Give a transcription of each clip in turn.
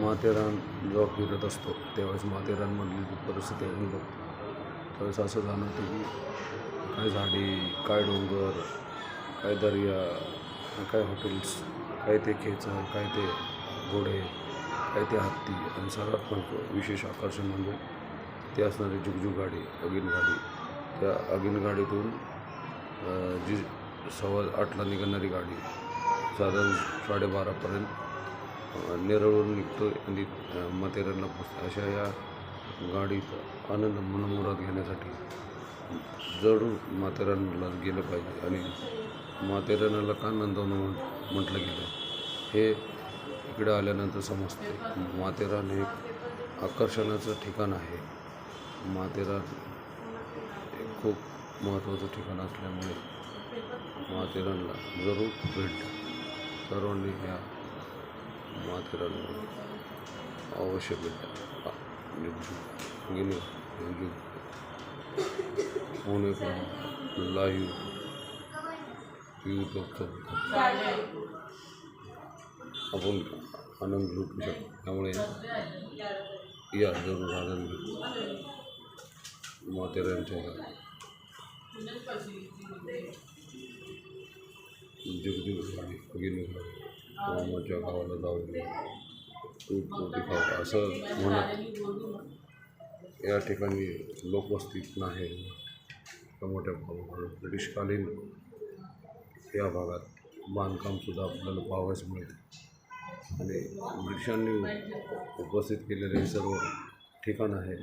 माथेरान जेव्हा फिरत असतो त्यावेळेस माथेरानमधली जी परिस्थिती आपण बघतो. त्यावेळेस असं जाणवतं की काय झाडी काय डोंगर काय दर्या काय हॉटेल्स काय ते खेचर काय ते घोडे काय ते हत्ती आणि सर्वात महत्त्व विशेष आकर्षण म्हणजे ते असणारी झुकझुक गाडी अगिन गाडी त्या अगिन गाडीतून जी सव्वा आठला निघणारी गाडी साधारण साडेबारापर्यंत नेरळवरून निघतो आणि माथेरानला पोचतो अशा या गाडीत आनंद मनमुराद घेण्यासाठी जरूर माथेरानला गेलं पाहिजे. आणि माथेरानाला का नंदवणं म्हण- म्हटलं गेलं हे इकडे आल्यानंतर समजते माथेरान हे आकर्षणाचं ठिकाण आहे. माथेरान हे खूप महत्त्वाचं ठिकाण असल्यामुळे माथेरानला जरूर भेट सर्वांनी ह्या माथेरानला अवश्य भेट द्या. आ- जुगजुग, गिनी, जुगजुग. पुणे लाईव्ह यूट्यूबचं आपण आनंद लुटू शकतो त्यामुळे या जरूर आनंद माथेरानच्या गाडी गिनी गाडी मोठ्या गावाला जाऊ दे तू मोठी खाऊ असं म्हणत या ठिकाणी लोकवस्तीत नाही. त्या मोठ्या प्रमाणात ब्रिटिशकालीन या भागात बांधकामसुद्धा आपल्याला पाहावयास मिळते आणि ब्रिटिशांनी उपस्थित केलेले हे सर्व ठिकाण आहे.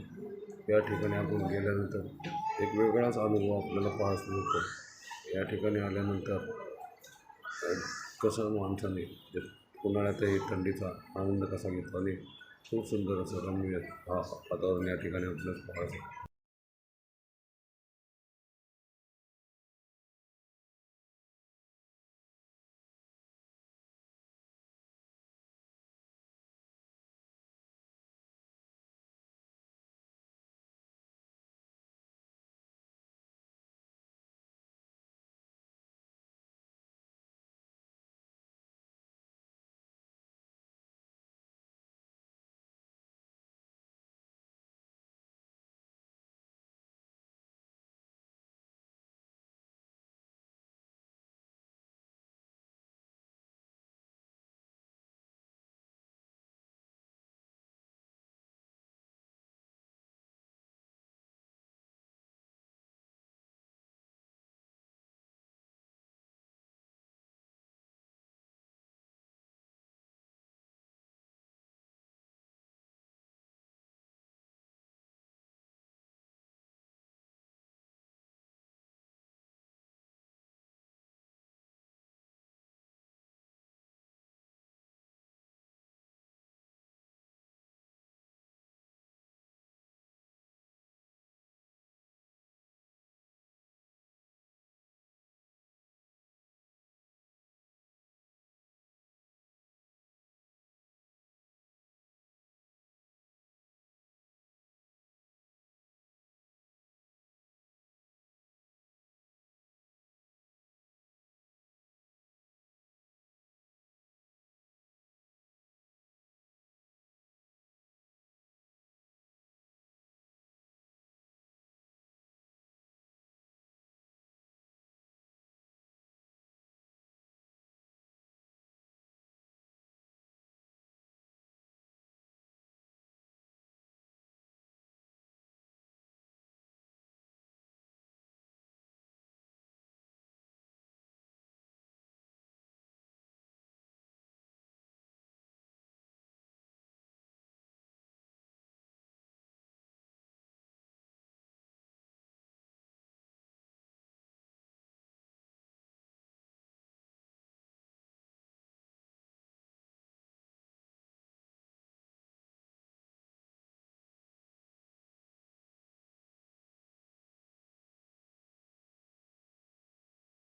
या ठिकाणी आपण गेल्यानंतर एक वेगळाच अनुभव आपल्याला पाहायला मिळतो. या ठिकाणी आल्यानंतर कसं माणसाने उन्हाळ्यातही थंडीचा आनंद कसा घेतला आणि खूप सुंदर असं रम्य हा वातावरण या ठिकाणी आपल्याला पाहायचं